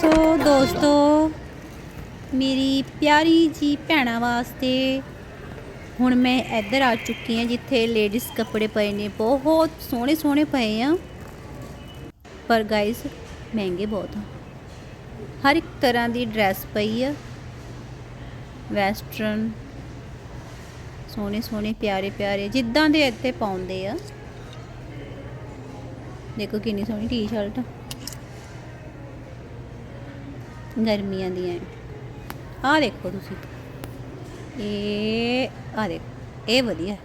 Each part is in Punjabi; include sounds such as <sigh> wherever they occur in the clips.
ਸੋ ਦੋਸਤੋ, ਮੇਰੀ ਪਿਆਰੀ ਜੀ ਭੈਣਾਂ ਵਾਸਤੇ ਹੁਣ ਮੈਂ ਇੱਧਰ ਆ ਚੁੱਕੀ ਹਾਂ ਜਿੱਥੇ ਲੇਡੀਜ਼ ਕੱਪੜੇ ਪਏ ਨੇ। ਬਹੁਤ ਸੋਹਣੇ ਸੋਹਣੇ ਪਏ ਆ। ਪਰ ਗਾਇਸ ਮਹਿੰਗੇ ਬਹੁਤ ਆ। ਹਰ ਇੱਕ ਤਰ੍ਹਾਂ ਦੀ ਡਰੈਸ ਪਈ ਆ। ਵੈਸਟਰਨ ਸੋਹਣੇ ਸੋਹਣੇ, ਪਿਆਰੇ ਪਿਆਰੇ, ਜਿੱਦਾਂ ਦੇ ਇੱਥੇ ਪਾਉਂਦੇ ਆ। ਦੇਖੋ ਕਿੰਨੀ ਸੋਹਣੀ ਟੀ-ਸ਼ਰਟ ਗਰਮੀਆਂ ਦੀਆਂ ਆ ਦੇਖੋ ਤੁਸੀਂ। ਇਹ ਆ ਦੇਖੋ। ਇਹ ਵਧੀਆ।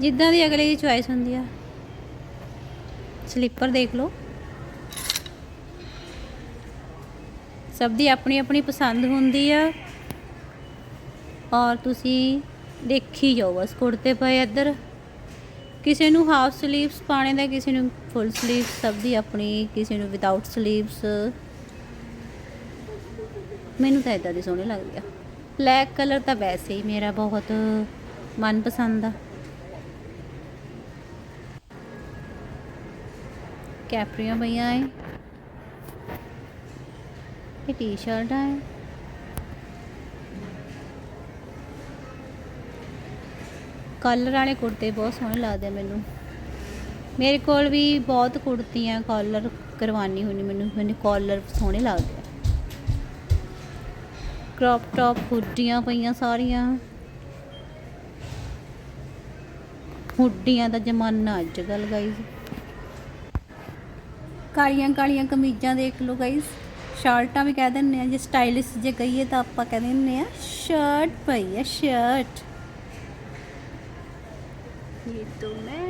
ਜਿੱਦਾਂ ਦੀ ਅਗਲੇ ਦੀ ਚੁਆਇਸ ਹੁੰਦੀ ਆ। ਸਲੀਪਰ ਦੇਖ ਲਓ। ਸਭ ਦੀ ਆਪਣੀ ਆਪਣੀ ਪਸੰਦ ਹੁੰਦੀ ਆ। ਔਰ ਤੁਸੀਂ ਦੇਖੀ ਜਾਓ ਬਸ ਕੁੜਤੇ ਪਏ ਇੱਧਰ। ਕਿਸੇ ਨੂੰ ਹਾਫ ਸਲੀਵਸ ਪਾਣੇ ਦਾ ਕਿਸੇ ਨੂੰ ਫੁੱਲ ਸਲੀਵਸ ਸਭ ਦੀ ਆਪਣੀ, ਕਿਸੇ ਨੂੰ ਵਿਦਆਊਟ ਸਲੀਵਸ ਮੈਨੂੰ ਤਾਂ ਇਦਾਂ ਦੀ ਸੋਹਣੀ ਲੱਗਦੀ ਆ। ਬਲੈਕ ਕਲਰ ਤਾਂ ਵੈਸੇ ਹੀ ਮੇਰਾ ਬਹੁਤ ਮਨਪਸੰਦ ਆ। ਕੈਪਰੀਆਂ ਪਈਆਂ ਏ ਇਹ ਟੀ-ਸ਼ਰਟ ਆ ਕਲਰ ਵਾਲੇ ਕੁੜਤੇ ਬਹੁਤ ਸੋਹਣੇ ਲੱਗਦੇ ਆ ਮੈਨੂੰ। ਮੇਰੇ ਕੋਲ ਵੀ ਬਹੁਤ ਕੁੜਤੀਆਂ ਕਾਲਰ ਕਰਵਾਉਣੀ ਹੁੰਦੀ ਮੈਨੂੰ। ਮੈਨੂੰ ਕਾਲਰ ਸੋਹਣੇ ਲੱਗਦੇ ਕ੍ਰੌਪ ਟੌਪ ਹੁੱਡੀਆਂ ਪਈਆਂ ਸਾਰੀਆਂ। ਹੁੱਡੀਆਂ ਦਾ ਜ਼ਮਾਨਾ ਅੱਜ ਕੱਲ ਗਾਈਸ ਕਾਲੀਆਂ ਕਾਲੀਆਂ ਕਮੀਜ਼ਾਂ ਦੇਖ ਲਓ ਗਾਈਸ ਸ਼ਰਟਾਂ ਵੀ ਕਹਿ ਦਿੰਨੇ ਆ, ਜੇ ਸਟਾਈਲਿਸ਼ ਜੇ ਕਹੀਏ ਤਾਂ ਆਪਾਂ ਕਹਿ ਦਿੰਨੇ ਆ ਸ਼ਰਟ ਪਈ ਹੈ ਸ਼ਰਟ ਇਹ ਤੋਂ ਮੈਂ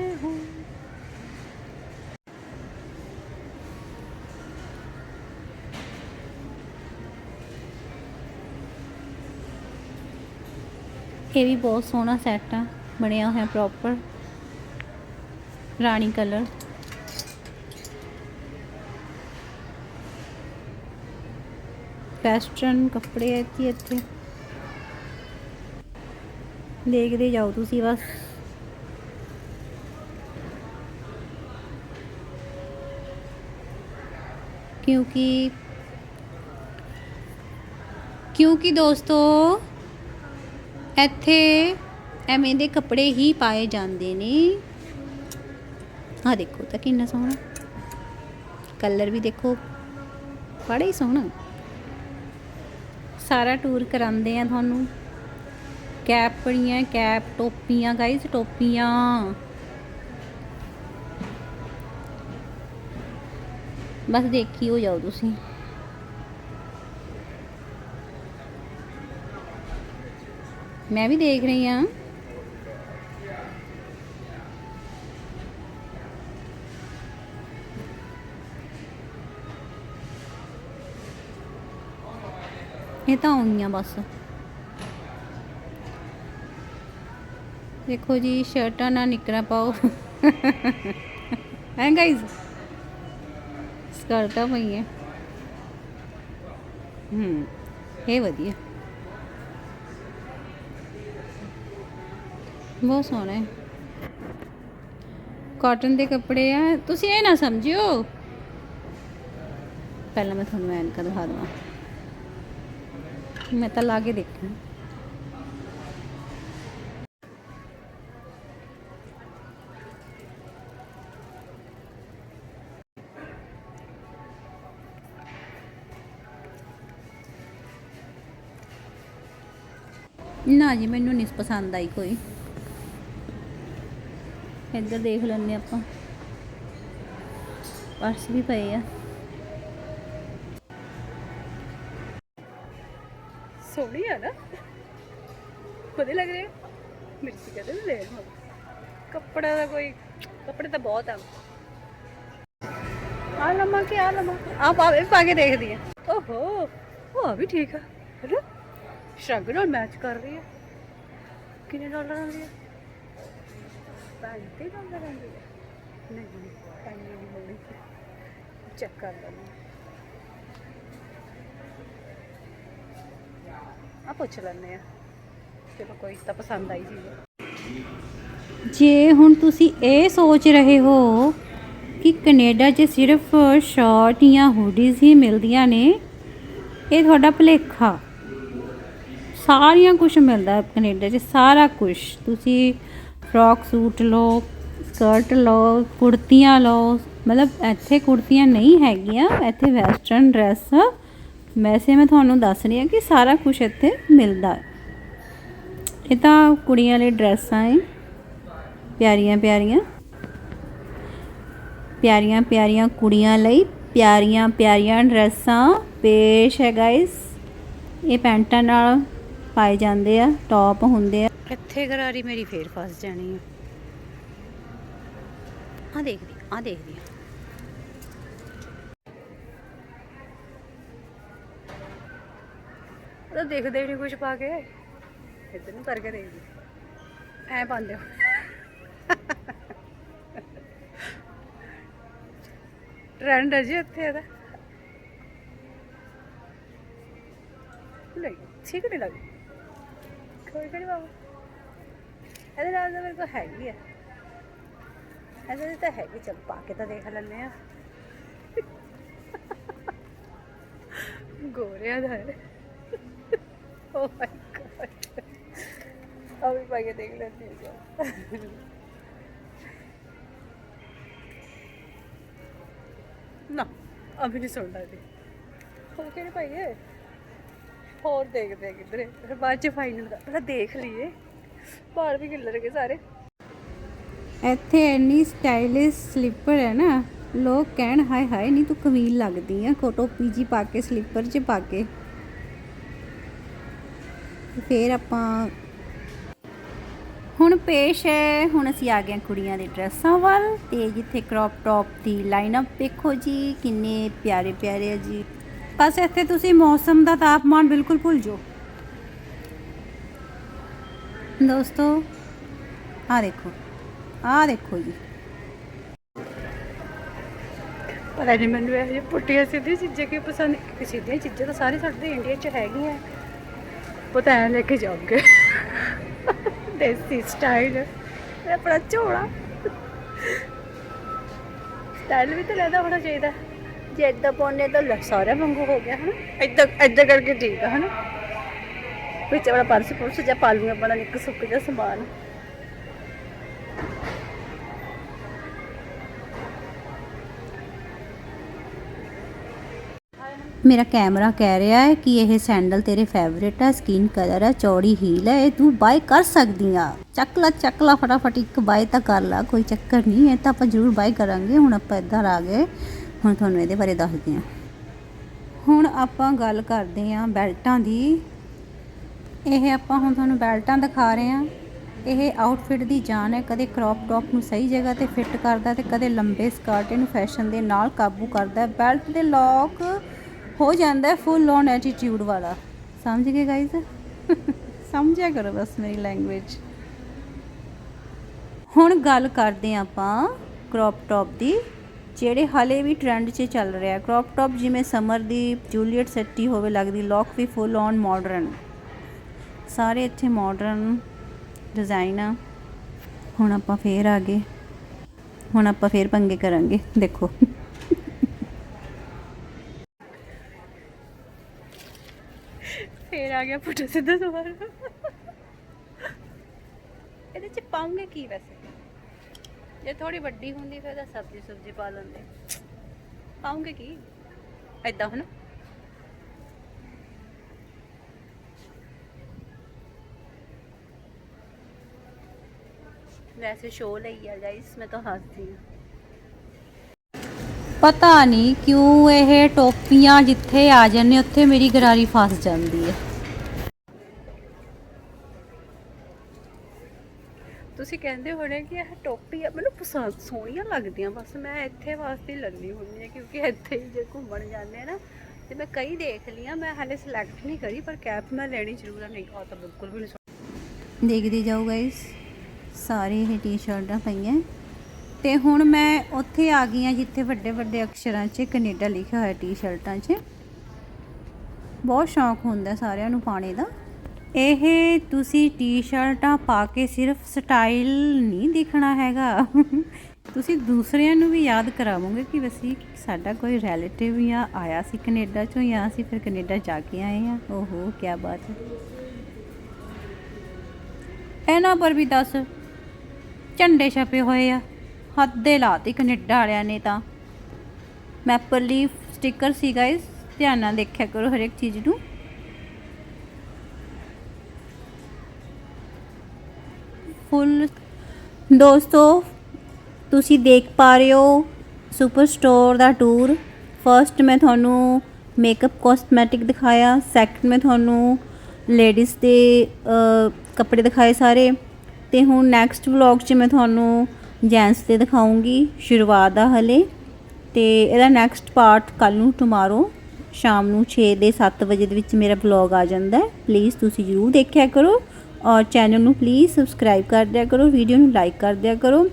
ਇਹ ਵੀ ਬਹੁਤ ਸੋਹਣਾ ਸੈੱਟ ਆ, ਬਣਿਆ ਹੋਇਆ ਪ੍ਰੋਪਰ ਰਾਣੀ ਕਲਰ ਵੈਸਟਰਨ ਕੱਪੜੇ ਆ ਇੱਥੇ ਇੱਥੇ। ਦੇਖਦੇ ਜਾਓ ਤੁਸੀਂ ਬਸ। ਕਿਉਂਕਿ ਕਿਉਂਕਿ ਦੋਸਤੋ ਇੱਥੇ ਐਵੇਂ ਦੇ ਕੱਪੜੇ ਹੀ ਪਾਏ ਜਾਂਦੇ ਨੇ। ਆ ਦੇਖੋ ਤਾਂ ਕਿੰਨਾ ਸੋਹਣਾ। ਕਲਰ ਵੀ ਦੇਖੋ, ਬੜਾ ਹੀ ਸੋਹਣਾ। ਸਾਰਾ ਟੂਰ ਕਰਾਉਂਦੇ ਆ ਤੁਹਾਨੂੰ। ਕੈਪ ਪੜੀਆਂ ਕੈਪ ਟੋਪੀਆਂ ਗਾਈਸ ਟੋਪੀਆਂ। ਬਸ ਦੇਖੀ ਹੋ ਜਾਓ ਤੁਸੀਂ। ਮੈਂ ਵੀ ਦੇਖ ਰਹੀ ਹਾਂ ਇਹ ਤਾਂ ਆਉਣੀਆਂ ਬਸ ਦੇਖੋ ਜੀ ਸ਼ਰਟਾਂ ਨਾਲ ਨਿਕਰਾ ਪਾਓ ਹੈ ਗਾਇਜ਼ ਸਕਰਟਾਂ ਪਈਆਂ ਹੂੰ ਇਹ ਵਧੀਆ ਬਹੁਤ ਸੋਹਣਾ ਹੈ। ਕਾਟਨ ਦੇ ਕੱਪੜੇ ਆ, ਤੁਸੀਂ ਇਹ ਨਾ ਸਮਝਿਓ। ਪਹਿਲਾਂ ਮੈਂ ਤੁਹਾਨੂੰ ਐਨਕਾਂ ਦਿਖਾ ਦਵਾਂ। ਮੈਂ ਤਾਂ ਲਾ ਕੇ ਦੇਖਾਂ। ਨਾ ਜੀ, ਮੈਨੂੰ ਨਹੀਂ ਪਸੰਦ ਆਈ ਕੋਈ। ਇੱਧਰ ਦੇਖ ਲੈਂਦੇ ਆਪਾਂ। ਪਰਸ ਵੀ ਪਏ ਆ। ਸੋਹਣੀ ਆ ਨਾ। ਵਧੀਆ ਲੱਗ ਰਹੀ। ਮਿਰਚੀ ਕਹਿੰਦੇ ਨੇ ਲੈ ਲਓ। ਕੱਪੜਾ ਦਾ ਕੋਈ, ਕੱਪੜੇ ਤਾਂ ਬਹੁਤ ਆ। ਆ ਲਮਾ ਕਿ ਆ ਲਮਾ ਆ ਪਾ ਇਹ ਪਾ ਕੇ ਦੇਖਦੀ ਆ। ਓਹੋ, ਉਹ ਵੀ ਠੀਕ ਆ। ਹੈਨਾ? ਸ਼ਰਗ ਨਾਲ ਮੈਚ ਕਰ ਰਹੀ ਆ। ਕਿੰਨੇ ਡਾਲਰ ਦੀ ਹੈ ਪੈਂਤੀ ਡਾਲਰਾਂ ਦੀ ਹੈ ਨਹੀਂ ਨਹੀਂ ਨਹੀਂ ਹੋਣੀ ਚੈੱਕ ਕਰ ਲੈਂਦੇ ਆ ਪੁੱਛ ਲੈਂਦੇ ਆ ਚਲੋ, ਕੋਈ ਤਾਂ ਪਸੰਦ ਆਈ ਚੀਜ਼। ਜੇ ਹੁਣ ਤੁਸੀਂ ਇਹ ਸੋਚ ਰਹੇ ਹੋ ਕਿ ਕੈਨੇਡਾ 'ਚ ਸਿਰਫ ਸ਼ਾਰਟ ਜਾਂ ਹੁਡੀਜ਼ ਹੀ ਮਿਲਦੀਆਂ ਨੇ, ਇਹ ਤੁਹਾਡਾ ਭੁਲੇਖਾ। ਸਾਰੀਆਂ ਕੁਝ ਮਿਲਦਾ ਕੈਨੇਡਾ 'ਚ, ਸਾਰਾ ਕੁਝ ਤੁਸੀਂ ਫਰੋਕ ਸੂਟ ਲਓ, ਸਕਰਟ ਲਓ, ਕੁੜਤੀਆਂ ਲਓ। ਮਤਲਬ ਇੱਥੇ ਕੁੜਤੀਆਂ ਨਹੀਂ ਹੈਗੀਆਂ, ਇੱਥੇ ਵੈਸਟਰਨ ਡਰੈਸ ਵੈਸੇ ਮੈਂ ਤੁਹਾਨੂੰ ਦੱਸ ਰਹੀ ਹਾਂ ਕਿ ਸਾਰਾ ਕੁਝ ਇੱਥੇ ਮਿਲਦਾ ਹੈ। ਇਹ ਤਾਂ ਕੁੜੀਆਂ ਲਈ ਡਰੈਸਾਂ ਹੈ ਪਿਆਰੀਆਂ ਪਿਆਰੀਆਂ। ਪਿਆਰੀਆਂ ਪਿਆਰੀਆਂ ਕੁੜੀਆਂ ਲਈ ਪਿਆਰੀਆਂ ਪਿਆਰੀਆਂ ਡਰੈਸਾਂ। ਪੇਸ਼ ਹੈ ਗਾਇਸ ਇਹ ਪੈਂਟਾਂ ਨਾਲ ਪਾਏ ਜਾਂਦੇ ਆ ਟੌਪ ਹੁੰਦੇ ਆ। ਇੱਥੇ ਗਰਾਰੀ ਮੇਰੀ ਫੇਰ ਫਸ ਜਾਣੀ ਆ। ਆ ਦੇਖਦੀ ਆ। ਦੇਖਦੀ ਤਾਂ ਦੇਖਦੇ ਵੀ ਨਹੀਂ ਕੁਝ ਪਾ ਕੇ। ਇੱਧਰ ਨੂੰ ਕਰਕੇ ਦੇਖਦੀ ਐ ਪਾਉਂਦੇ ਹੋ ਟ੍ਰੈਂਡ ਹੈ ਜੀ ਇੱਥੇ ਇਹਦਾ। ਨਹੀਂ, ਠੀਕ ਨਹੀਂ ਲੱਗ ਕੋਈ ਕਿਹੜੀ ਬਾਬਾ ਇਹਦੇ ਨਾਲ ਤਾਂ ਮੇਰੇ ਕੋਲ ਹੈਗੀ ਆ। ਇਹਦੇ ਤਾਂ ਹੈਗੀ, ਚਲ ਪਾ ਕੇ ਤਾਂ ਦੇਖ ਲੈਂਦੇ ਆ। ਗੋਰਿਆਂ ਦਾ ਹੈ। ਓ ਮਾਈ ਗॉड ਅਭੀ ਪਾ ਕੇ ਦੇਖ ਲੈਂਦੇ ਹਾਂ ਨਾ ਅਭੀ ਨਹੀਂ ਸੁਣਦਾ ਜੀ ਹੋਰ ਕਿਹੜੇ ਪਾਈਏ ਹੋਰ ਦੇਖਦੇ ਆ ਕਿਧਰੇ। ਫਿਰ ਬਾਅਦ ਚ ਫਾਈਨਲ ਦਾ। ਪਹਿਲਾਂ ਦੇਖ ਲਈਏ। ਬਾਹਰ ਵੀ ਖਿਲਰ ਗਏ ਸਾਰੇ। ਇੱਥੇ ਇੰਨੀ ਸਟਾਈਲਿਸ਼ ਸਲੀਪਰ ਹੈ ਨਾ, ਲੋਕ ਕਹਿਣ, ਹਾਏ ਹਾਏ ਨਹੀਂ ਤੂੰ ਕਵੀਲ ਲੱਗਦੀ ਆ ਕੋਟੋ ਪੀਜੀ ਪਾ ਕੇ, ਸਲੀਪਰ 'ਚ ਪਾ ਕੇ। ਫੇਰ ਆਪਾਂ ਹੁਣ ਪੇਸ਼ ਹੈ, ਹੁਣ ਅਸੀਂ ਆ ਗਏ ਕੁੜੀਆਂ ਦੇ ਡਰੈਸਾਂ ਵੱਲ ਤੇ ਜਿੱਥੇ ਕ੍ਰੌਪ ਟੌਪ ਦੀ ਲਾਈਨਅਪ ਦੇਖੋ ਜੀ, ਕਿੰਨੇ ਪਿਆਰੇ ਪਿਆਰੇ ਆ ਜੀ। ਬਸ ਇੱਥੇ ਤੁਸੀਂ ਮੌਸਮ ਦਾ ਤਾਪਮਾਨ ਬਿਲਕੁਲ ਭੁੱਲ ਜਾਓ। ਦੋਸਤੋ ਆ ਦੇਖੋ ਆ ਦੇਖੋ ਜੀ। ਪਤਾ ਨਹੀਂ ਮੈਨੂੰ ਇਹ ਜਿਹੇ ਪੁੱਟੀਆਂ ਸਿੱਧੀਆਂ ਚੀਜ਼ਾਂ ਕੀ ਪਸੰਦ ਕਿ ਸਿੱਧੀਆਂ ਚੀਜ਼ਾਂ ਤਾਂ ਸਾਰੇ ਸਾਡੇ ਇੰਡੀਆ 'ਚ ਹੈਗੀਆਂ। ਪਤਾ ਐ ਲੈ ਕੇ ਜਾਓਗੇ। ਦੇਸੀ ਸਟਾਈਲ ਆਪਣਾ ਝੋਲਾ। ਸਟਾਈਲ ਵੀ ਤਾਂ ਲੈਦਾ ਹੋਣਾ ਚਾਹੀਦਾ। ਜੇ ਇਦਾਂ ਪਾਉਣੇ ਤਾਂ ਲੈ ਵਾਂਗੂ ਹੋ ਗਿਆ, ਹਨਾ? ਇਦਾਂ ਇਦਾਂ ਕਰਕੇ ਠੀਕ ਆ, ਹਨਾ? ਵਿੱਚ ਆਪਣਾ ਪਰਸ ਪੁਰਸ ਜਾਂ ਪਾ ਲੂੰਗਾ ਆਪਣਾ ਨਿੱਕ ਸੁੱਕ ਜਿਹਾ ਸਮਾਨ। ਮੇਰਾ ਕੈਮਰਾ ਕਹਿ ਰਿਹਾ ਹੈ ਕਿ ਇਹ ਸੈਂਡਲ ਤੇਰੇ ਫੇਵਰੇਟ ਹੈ ਸਕਿਨ ਕਲਰ ਹੈ ਚੌੜੀ ਹੀਲ ਹੈ ਇਹ ਤੂੰ ਬਾਏ ਕਰ ਸਕਦੀ ਆ। ਚੱਕ ਲਾ ਚੱਕ ਲਾ, ਫਟਾਫਟ ਇੱਕ ਬਾਏ ਤਾਂ ਕਰ ਲਾ, ਕੋਈ ਚੱਕਰ ਨਹੀਂ ਹੈ ਤਾਂ ਆਪਾਂ ਜ਼ਰੂਰ ਬਾਏ ਕਰਾਂਗੇ, ਹੁਣ ਆਪਾਂ ਇੱਧਰ ਆ ਗਏ, ਹੁਣ ਤੁਹਾਨੂੰ ਇਹਦੇ ਬਾਰੇ ਦੱਸਦੇ ਹਾਂ। ਹੁਣ ਆਪਾਂ ਗੱਲ ਕਰਦੇ ਹਾਂ ਬੈਲਟਾਂ ਦੀ। ਇਹ ਆਪਾਂ ਹੁਣ ਤੁਹਾਨੂੰ ਬੈਲਟਾਂ ਦਿਖਾ ਰਹੇ ਹਾਂ। ਇਹ ਆਊਟਫਿਟ ਦੀ ਜਾਨ ਹੈ, ਕਦੇ ਕ੍ਰੌਪ ਟੌਪ ਨੂੰ ਸਹੀ ਜਗ੍ਹਾ ਤੇ ਫਿੱਟ ਕਰਦਾ ਤੇ ਕਦੇ ਲੰਬੇ ਸਕਾਰਟ ਨੂੰ ਫੈਸ਼ਨ ਦੇ ਨਾਲ ਕਾਬੂ ਕਰਦਾ ਬੈਲਟ ਦੇ ਲੌਕ ਹੋ ਜਾਂਦਾ ਫੁੱਲ ਔਨ ਐਟੀਟਿਊਡ ਵਾਲਾ। ਸਮਝ ਗਏ ਗਾਇਜ਼ <laughs> ਸਮਝਿਆ ਕਰੋ ਬਸ ਮੇਰੀ ਲੈਂਗੁਏਜ ਹੁਣ ਗੱਲ ਕਰਦੇ ਹਾਂ ਆਪਾਂ ਕ੍ਰੌਪ ਟੌਪ ਦੀ, ਜਿਹੜੇ ਹਾਲੇ ਵੀ ਟ੍ਰੈਂਡ 'ਚ ਚੱਲ ਰਿਹਾ ਕ੍ਰੌਪ ਟੌਪ ਜਿਵੇਂ ਸਮਰ ਦੀ ਜੂਲੀਅਟ ਸੱਟੀ ਹੋਵੇ, ਲੱਗਦੀ ਲੌਕ ਵੀ ਫੁੱਲ ਔਨ ਮਾਡਰਨ ਸਾਰੇ ਇੱਥੇ ਮਾਡਰਨ ਡਿਜ਼ਾਈਨ ਆ। ਹੁਣ ਆਪਾਂ ਫੇਰ ਆ ਗਏ। ਹੁਣ ਆਪਾਂ ਫੇਰ ਪੰਗੇ ਕਰਾਂਗੇ। ਦੇਖੋ। ਫੇਰ ਆ ਗਿਆ ਪੁੱਠਾ ਸਿੱਧਾ ਸਵਾਲ ਇਹਦੇ ਚ ਪਾਉਂਗੇ ਕੀ ਵੈਸੇ? ਜੇ ਥੋੜੀ ਵੱਡੀ ਹੁੰਦੀ, ਫਿਰ ਤਾਂ ਸਬਜ਼ੀ ਸੁਬਜ਼ੀ ਪਾ ਲੈਂਦੇ। ਪਾਉਂਗੇ ਕੀ? ਐਦਾਂ ਹਨਾ? ਵੈਸੇ ਸ਼ੋਅ ਲਈ ਆ ਗਾਇਸ ਮੈਂ ਤਾਂ ਹੱਸਦੀ ਹਾਂ। ਪਤਾ ਨਹੀਂ ਕਿਉਂ ਇਹ ਟੋਪੀਆਂ ਜਿੱਥੇ ਆ ਜਾਂਦੇ ਉੱਥੇ ਮੇਰੀ ਗਰਾਰੀ ਫਸ ਜਾਂਦੀ ਹੈ। ਤੁਸੀਂ ਕਹਿੰਦੇ ਹੋਣੇ ਕਿ ਇਹ ਟੋਪੀ ਆ ਮੈਨੂੰ ਪਸੰਦ ਸੋਹਣੀਆਂ ਲੱਗਦੀਆਂ ਬਸ ਮੈਂ ਇੱਥੇ ਵਾਸਤੇ ਹੀ ਲੈਂਦੀ ਹੁੰਦੀ ਆ ਕਿਉਂਕਿ ਇੱਥੇ ਹੀ ਜੇ ਘੁੰਮਣ ਜਾਂਦੇ ਆ ਨਾ ਤੇ ਮੈਂ ਕਈ ਦੇਖ ਲਈਆਂ ਮੈਂ ਹਾਲੇ ਸਿਲੈਕਟ ਨਹੀਂ ਕਰੀ ਪਰ ਕੈਪ ਮੈਂ ਲੈਣੀ ਜ਼ਰੂਰ ਆ ਨਹੀਂ ਉਹ ਤਾਂ ਬਿਲਕੁਲ ਵੀ ਨਹੀਂ। ਦੇਖਦੇ ਜਾਓ ਗਾਇਸ ਸਾਰੇ ਇਹ ਟੀ-ਸ਼ਰਟਾਂ ਪਈਆਂ। ਤੇ ਹੁਣ ਮੈਂ ਉੱਥੇ ਆ ਗਈ ਹਾਂ ਜਿੱਥੇ ਵੱਡੇ ਵੱਡੇ ਅਕਸ਼ਰਾਂ 'ਚ ਕੈਨੇਡਾ ਲਿਖਿਆ ਹੋਇਆ ਟੀ-ਸ਼ਰਟਾਂ 'ਚ। ਬਹੁਤ ਸ਼ੌਂਕ ਹੁੰਦਾ ਸਾਰਿਆਂ ਨੂੰ ਪਾਣੇ ਦਾ। ਇਹ ਤੁਸੀਂ ਟੀ-ਸ਼ਰਟਾਂ ਪਾ ਕੇ ਸਿਰਫ ਸਟਾਈਲ ਨਹੀਂ ਦਿਖਣਾ ਹੈਗਾ। ਤੁਸੀਂ ਦੂਸਰਿਆਂ ਨੂੰ ਵੀ ਯਾਦ ਕਰਾਵੋਗੇ ਕਿ ਅਸੀਂ ਸਾਡਾ ਕੋਈ ਰਿਲੇਟਿਵ ਜਾਂ ਆਇਆ ਸੀ ਕੈਨੇਡਾ ਚੋਂ ਜਾਂ ਅਸੀਂ ਫਿਰ ਕੈਨੇਡਾ ਜਾ ਕੇ ਆਏ ਆ ਓਹੋ ਕੀ ਬਾਤ ਹੈ। ਇਹਨਾਂ ਪਰ ਵੀ ਦੱਸ। ਝੰਡੇ ਛਪੇ ਹੋਏ ਆ। ਹੱਦ ਦੇ ਲਾਤੀ ਕੈਨੇਡਾ ਵਾਲਿਆਂ ਨੇ ਤਾਂ। ਮੈਪਲ ਲੀਫ ਸਟicker ਸੀ ਗਾਇਸ ਧਿਆਨ ਨਾਲ ਦੇਖਿਆ ਕਰੋ ਹਰ ਇੱਕ ਚੀਜ਼ ਨੂੰ। ਫੁੱਲ। ਦੋਸਤੋ, ਤੁਸੀਂ ਦੇਖ ਪਾ ਰਹੇ ਹੋ ਸੁਪਰ ਸਟੋਰ ਦਾ ਟੂਰ ਫਰਸਟ ਮੈਂ ਤੁਹਾਨੂੰ ਮੇਕਅਪ ਕਾਸਮੈਟਿਕ ਦਿਖਾਇਆ। ਸੈਕੰਡ ਮੈਂ ਤੁਹਾਨੂੰ ਲੇਡੀਜ਼ ਦੇ ਕੱਪੜੇ ਦਿਖਾਏ ਸਾਰੇ। ਤੇ ਹੁਣ ਨੈਕਸਟ ਵਲੌਗ 'ਚ ਮੈਂ ਤੁਹਾਨੂੰ ਜੈਂਟਸ ਦੇ ਦਿਖਾਉਂਗੀ ਸ਼ੁਰੂਆਤ ਦਾ ਹਲੇ ਤੇ ਇਹਦਾ ਨੈਕਸਟ ਪਾਰਟ ਕੱਲ ਨੂੰ ਟੁਮਾਰੋ ਸ਼ਾਮ ਨੂੰ 6 ਦੇ 7 ਵਜੇ ਦੇ ਵਿੱਚ ਮੇਰਾ ਵਲੌਗ ਆ ਜਾਂਦਾ ਹੈ। ਪਲੀਜ਼ ਤੁਸੀਂ ਜਰੂਰ ਦੇਖਿਆ ਕਰੋ ਔਰ ਚੈਨਲ ਨੂੰ ਪਲੀਜ਼ ਸਬਸਕ੍ਰਾਈਬ ਕਰ ਦਿਆ ਕਰੋ ਵੀਡੀਓ ਨੂੰ ਲਾਈਕ ਕਰ ਦਿਆ ਕਰੋ।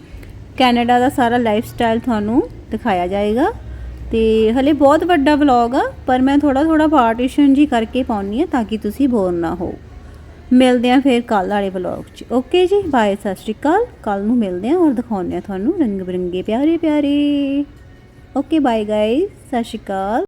ਕੈਨੇਡਾ ਦਾ ਸਾਰਾ ਲਾਈਫ ਸਟਾਈਲ ਤੁਹਾਨੂੰ ਦਿਖਾਇਆ ਜਾਏਗਾ। ਤੇ ਹਲੇ ਬਹੁਤ ਵੱਡਾ ਵਲੌਗ ਆ, ਪਰ ਮੈਂ ਥੋੜਾ ਥੋੜਾ ਪਾਰਟੀਸ਼ਨ ਜੀ ਕਰਕੇ ਪਾਉਣੀ ਆ ਤਾਂ ਕਿ ਤੁਸੀਂ ਬੋਰ ਨਾ ਹੋ। ਮਿਲਦੇ ਆ ਫਿਰ ਕੱਲ ਵਾਲੇ ਵਲੌਗ 'ਚ। ਓਕੇ ਜੀ ਬਾਏ ਸਤਿ ਸ਼੍ਰੀ ਅਕਾਲ। ਕੱਲ ਨੂੰ ਮਿਲਦੇ ਆ ਔਰ ਦਿਖਾਉਂਦੇ ਆ ਤੁਹਾਨੂੰ ਰੰਗ ਬਿਰੰਗੇ ਪਿਆਰੇ ਪਿਆਰੇ। ਓਕੇ ਬਾਏ ਗਾਇਸ ਸਤਿ ਸ਼੍ਰੀ ਅਕਾਲ।